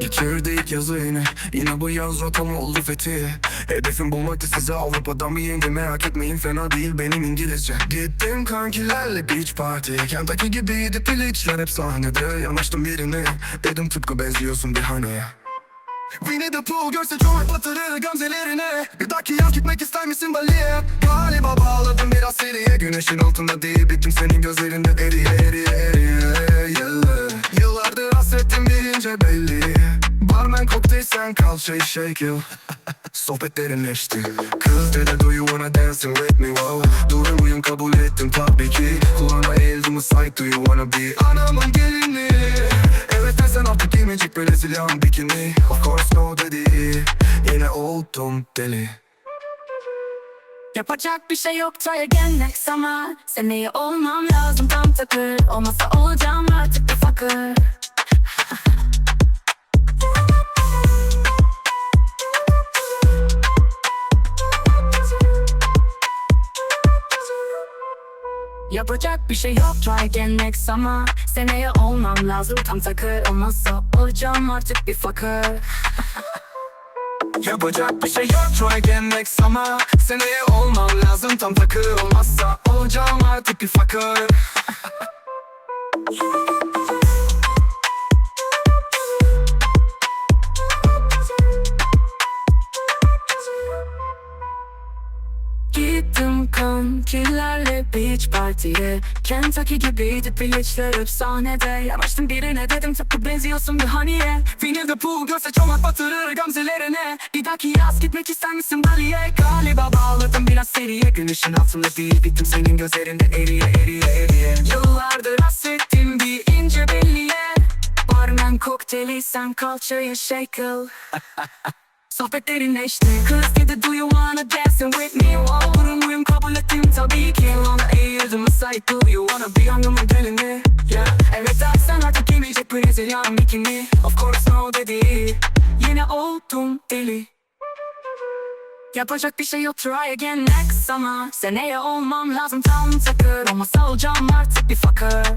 Geçirdik yazı yine Yine bu yaz rotam oldu fethi Hedefim bulmaktı size Avrupa'dan bir yenge? Merak etmeyin fena değil benim İngilizce. Gittim kankilerle beach party Kentucky gibiydi piliçler hep sahnede. Yanaştım birine. Dedim tıpkı benziyorsun bir hani Winnie the Pooh görse çoğu batırır gamzelerine. Bir dahaki yaz gitmek ister misin Bali'ye? Galiba bağladım biraz seriye. Güneşin altında değil bittim senin gözlerinde eriye Barmen kokteyl sen kal şey shake you Sohbet derinleşti. Kız dedi do you wanna dancing with me wow? Durur muyum kabul ettim tabii ki. Kulağıma eğildim ıslayık do you wanna be? Anamın gelini. Evet desen artık giymeyecek böyle bikini. Of course no dedi. Yine oldum deli. Yapacak bir şey yok try again next summer. Seneye olmam lazım tam takır. Olmazsa olacağım artık bir fakir Yapacak bir şey yok. Try again next summer. Seneye olmam lazım. Tam takır Olmazsa olacağım artık bir fakir Yapacak bir şey yok. Try again next summer. Seneye olmam lazım. Tam takır Olmazsa olacağım artık bir fakir kankilerle beach party'ye Kentucky gibiydi piliçler hep sahnede Yanaştım birine dedim tıpkı benziyorsun bir haniye. The Pooh görse çomak batırır gamzelerine. Bir dahaki yaz gitmek ister misin Bali'ye? Galiba bağladım biraz seriye. Güneşin altında değil bittim senin gözlerinde eriye eriye eriye. Yıllardır hasrettim bir ince belliye. Barmen kokteyli sen kalçaya shakel Sohbet derinleşti Kız dedi do you wanna dancing with me tabii ki Ona eğildim do you wanna be. Anlamın gelini yeah. Evet sen artık giymeyecek Brezilyan bikini Of course no dedi Yine oldum deli Yapacak bir şey yok try again next summer. Seneye olmam lazım tam takır Olmazsa olacağım artık bir fakir